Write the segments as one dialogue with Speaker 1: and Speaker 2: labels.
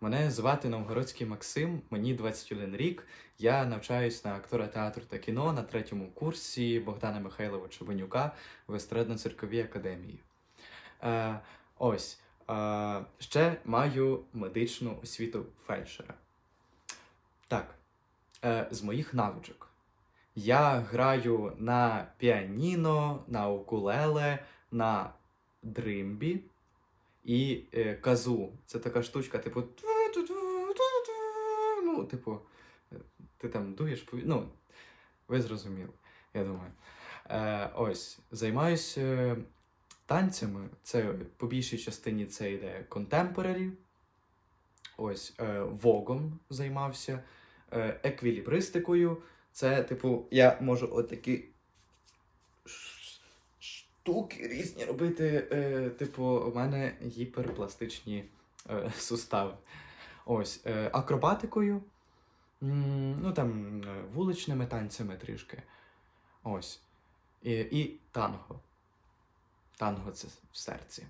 Speaker 1: Мене звати Новгородський Максим, мені 21 рік. Я навчаюсь на актора театру та кіно на третьому курсі Богдана Михайловича Бенюка в естрадно-цирковій академії. Е, ось. Е, ще маю медичну освіту фельдшера. Так, е, з моїх навичок. Я граю на піаніно, на укулеле, на дримбі і е, казу. Це така штучка, типу. Ну, типу, е, ти там дуєш, ну, ви зрозуміли, я думаю. Е, ось, займаюся танцями. Це по більшій частині це йде contemporary. Ось, е, вогом займався, е, еквілібристикою. Це, типу, я можу отакі штуки різні робити. Е, типу, у мене гіперпластичні е, сустави. Ось, е, акробатикою. М, Ну там е, вуличними танцями трішки. Ось. І, і танго. Танго це в серці.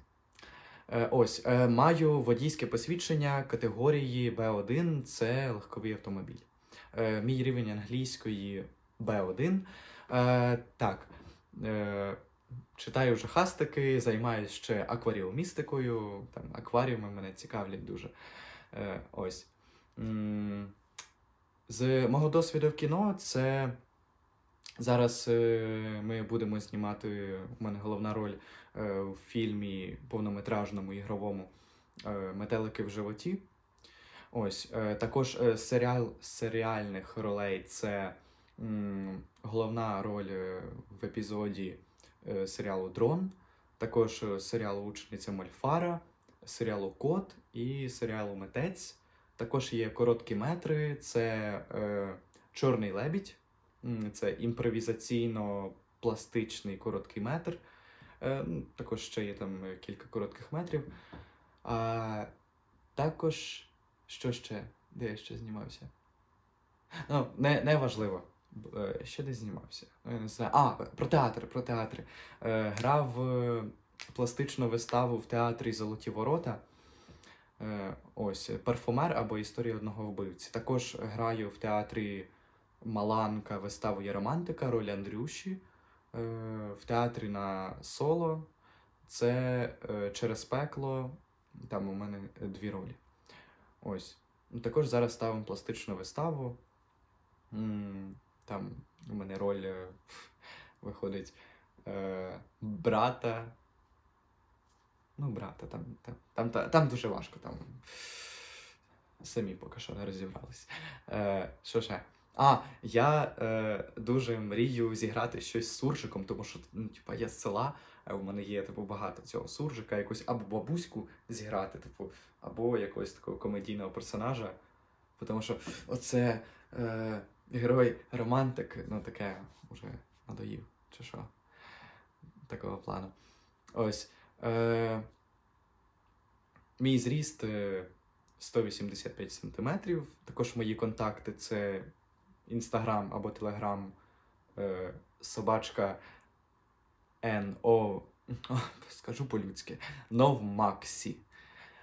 Speaker 1: Е, ось, е, маю водійське посвідчення категорії B1 це легковий автомобіль. Е, мій рівень англійської B1. Е, так. Е, читаю вже хастики, займаюся ще акваріумістикою. Там, акваріуми мене цікавлять дуже. Е, ось. З мого досвіду в кіно, це зараз е, ми будемо знімати. У мене головна роль е, в фільмі повнометражному ігровому е, Метелики в животі. Ось також серіал серіальних ролей це головна роль в епізоді серіалу Дрон, також е, серіалу Учениця Мольфара, серіалу Кот і серіалу Митець. Також є короткі метри, це е, Чорний лебідь, це імпровізаційно-пластичний короткий метр. Е, також ще є там е, кілька коротких метрів. А, також, що ще? Де я ще знімався? Ну, не, не важливо. Е, Ще десь знімався. Ну, Я не знаю. А, про театр, про театр. Е, грав е, пластичну виставу в театрі Золоті Ворота. Ось парфумер або історія одного вбивці. Також граю в театрі Маланка виставу є романтика, роль Андрюші. В театрі на соло. Це через пекло. Там у мене дві ролі. Ось. Також зараз ставимо пластичну виставу. Там у мене роль е, виходить е, брата. Ну, брата, там, там, там, та- там дуже важко. Там. Самі поки що не розібрались. Е, що ще? А, я е, дуже мрію зіграти щось з суржиком, тому що ну, типа, я з села, а у мене є типу, багато цього суржика, якусь або бабуську зіграти, типу, або якогось такого комедійного персонажа. Тому що оце е, герой романтик, ну таке вже надоїв, чи що. Такого плану. Ось. Е, мій зріст е, 185 см. Також мої контакти це Інстаграм або Телеграм е, собачка НО. Скажу по-людськи. Новмаксі.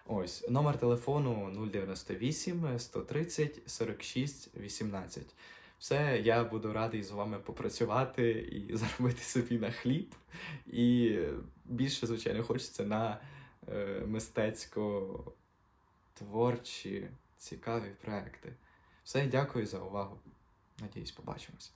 Speaker 1: Ось, номер телефону 098 130 46 18. Все, я буду радий з вами попрацювати і заробити собі на хліб. І більше, звичайно, хочеться на е, мистецько-творчі, цікаві проекти. Все, дякую за увагу. Надіюсь, побачимось.